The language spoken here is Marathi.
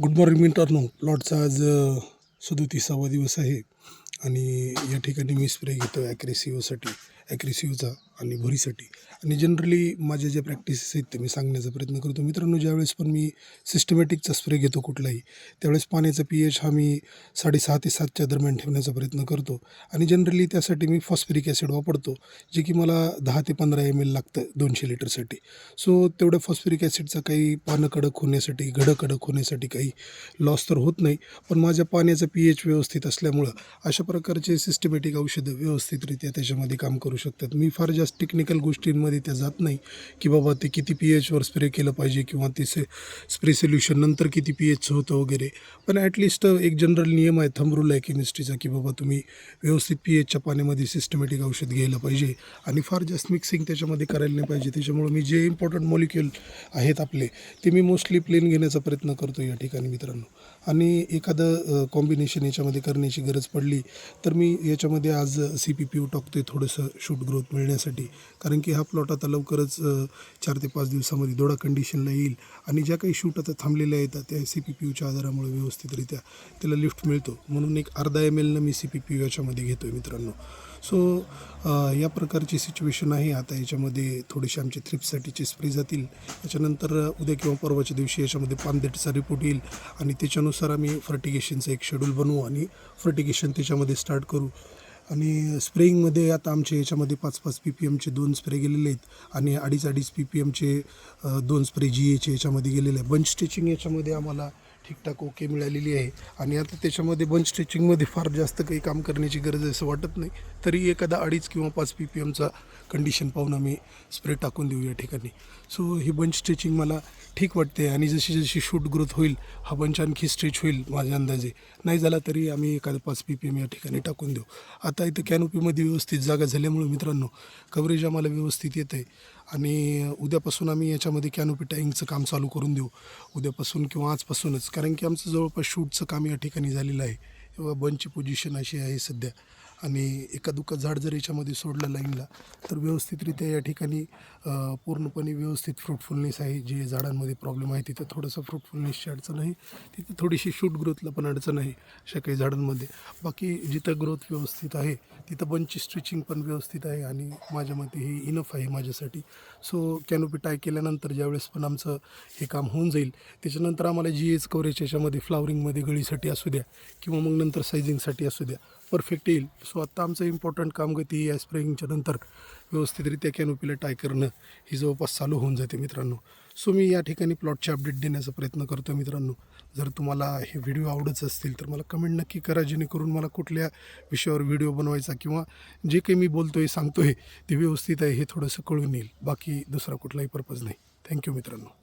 गुड मॉर्निंग मित्रांनो. प्लॉटचा आज सदोतीसावा दिवस आहे आणि या ठिकाणी मी स्प्रे घेतो ॲक्रेसिओसाठी ॲक्रेसिव्हचा आणि भुरीसाठी. आणि जनरली माझे जे प्रॅक्टिसेस आहेत ते मी सांगण्याचा प्रयत्न करतो. मित्रांनो ज्यावेळेस पण मी सिस्टमॅटिकचा स्प्रे घेतो कुठलाही त्यावेळेस पाण्याचा पी एच हा मी साडेसहा ते सातच्या दरम्यान ठेवण्याचा प्रयत्न करतो. आणि जनरली त्यासाठी मी फॉस्फरिक ॲसिड वापरतो जे की मला दहा ते पंधरा एम एल लागतं दोनशे लिटरसाठी. सो तेवढ्या फॉस्फरिक ॲसिडचा काही पानं कडक होण्यासाठी घडं कडक होण्यासाठी काही लॉस तर होत नाही. पण माझ्या पाण्याचं पी एच व्यवस्थित असल्यामुळं अशा प्रकारचे सिस्टमॅटिक औषधं व्यवस्थितरित्या त्याच्यामध्ये काम करू शकतात. मी फार जास्त टेक्निकल गोष्टींमध्ये त्या जात नाही की बाबा ते किती पी एचवर स्प्रे केलं पाहिजे किंवा ते से स्प्रे सोल्युशन नंतर किती पी एच होतं वगैरे. पण ॲटलिस्ट एक जनरल नियम आहे थंबरूल आहे केमिस्ट्रीचा की बाबा तुम्ही व्यवस्थित पी एचच्या पाण्यामध्ये सिस्टमॅटिक औषध घ्यायला पाहिजे आणि फार जास्त मिक्सिंग त्याच्यामध्ये करायला नाही पाहिजे. त्याच्यामुळं मी जे इम्पॉर्टंट मॉलिक्युल आहेत आपले ते मी मोस्टली प्लेन घेण्याचा प्रयत्न करतो या ठिकाणी मित्रांनो. आणि एखादं कॉम्बिनेशन याच्यामध्ये करण्याची गरज पडली तर मी याच्यामध्ये आज सी पी पी यू टाकतो आहे थोडंसं शूट ग्रोथ मिळण्यासाठी. कारण की हा प्लॉट आता लवकरच चार ते पाच दिवसामध्ये दोडा कंडिशनला येईल. आणि ज्या काही शूट आता थांबलेल्या आहेत त्या सी पी पी यूच्या आधारामुळे व्यवस्थितरित्या त्याला लिफ्ट मिळतो. म्हणून एक अर्धा एम एलनं मी सी पी पी यू याच्यामध्ये घेतो आहे मित्रांनो सो या प्रकारची सिच्युएशन आहे. आता याच्यामध्ये थोडेसे आमचे थ्रिप्ससाठीचे स्प्रे जातील. त्याच्यानंतर उद्या किंवा परवाच्या दिवशी याच्यामध्ये पानदेटचा रिपोर्ट येईल. आणि त्याच्यानुसार आम्ही फर्टिगेशनचं एक शेड्यूल बनवू आणि फर्टिगेशन त्याच्यामध्ये स्टार्ट करू. आणि स्प्रेईंगमध्ये आता आमच्या याच्यामध्ये पाच पाच पी पी एमचे दोन स्प्रे गेलेले आहेत आणि अडीच अडीच पी पी एमचे दोन स्प्रे जी एचे याच्यामध्ये गेलेले आहे बंच स्टिचिंग याच्यामध्ये आम्हाला ठीकठाक ओके मिळालेली आहे. आणि आता त्याच्यामध्ये बंच स्ट्रेचिंगमध्ये फार जास्त काही काम करण्याची गरज आहे असं वाटत नाही. तरी एखादा अडीच किंवा पाच पी पी एमचा कंडिशन पाहून आम्ही स्प्रे टाकून देऊ या ठिकाणी. सो ही बंच स्ट्रेचिंग मला ठीक वाटते. आणि जशी जशी शूट ग्रोथ होईल हा बंच आणखी स्ट्रेच होईल माझ्या अंदाजे. नाही झाला तरी आम्ही एखादा पाच पी पी एम या ठिकाणी टाकून देऊ. आता इथं कॅनोपीमध्ये व्यवस्थित जागा झाल्यामुळे मित्रांनो कव्हरेज आम्हाला व्यवस्थित येतं आहे आणि उद्यापासून आम्ही याच्यामध्ये कॅनोपी टाईंगचं काम चालू करून देऊ. उद्यापासून किंवा आजपासूनच. कारण की आमचं जवळपास शूटचं काम या ठिकाणी झालेलं आहे. किंवा बंचची पोझिशन अशी आहे सध्या. आणि एका दुका झाड जर याच्यामध्ये सोडलं लाईनला तर व्यवस्थितरित्या या ठिकाणी पूर्णपणे व्यवस्थित फ्रुटफुलनेस आहे. जे झाडांमध्ये प्रॉब्लेम आहे तिथं थोडंसं फ्रुटफुलनेसची अडचण आहे. तिथं थोडीशी शूट ग्रोथला पण अडचण आहे अशा काही झाडांमध्ये. बाकी जिथं ग्रोथ व्यवस्थित आहे तिथं बंचची स्ट्रिचिंग पण व्यवस्थित आहे आणि माझ्या मते हे इनफ आहे माझ्यासाठी. सो कॅनोपी टाय केल्यानंतर ज्यावेळेस पण आमचं हे काम होऊन जाईल त्याच्यानंतर आम्हाला जी एच कवरेज याच्यामध्ये फ्लावरिंगमध्ये गळीसाठी असू द्या किंवा मग नंतर सायझिंगसाठी असू द्या. परफेक्ट येईल. सो आत्ता आमचं इम्पॉर्टंट काम गती या स्प्रेइंगच्या नंतर व्यवस्थितरित्या कॅनोपीला टाय करणं ही जवळपास चालू होऊन जाते मित्रांनो. सो मी या ठिकाणी प्लॉटचे अपडेट देण्याचा प्रयत्न करतो मित्रांनो. जर तुम्हाला हे व्हिडिओ आवडत असतील तर मला कमेंट नक्की करा जेणेकरून मला कुठल्या विषयावर व्हिडिओ बनवायचा किंवा जे काही मी बोलतो आहे सांगतो आहे ते व्यवस्थित आहे हे थोडंसं कळून येईल. बाकी दुसरा कुठलाही पर्पज नाही. थँक्यू मित्रांनो.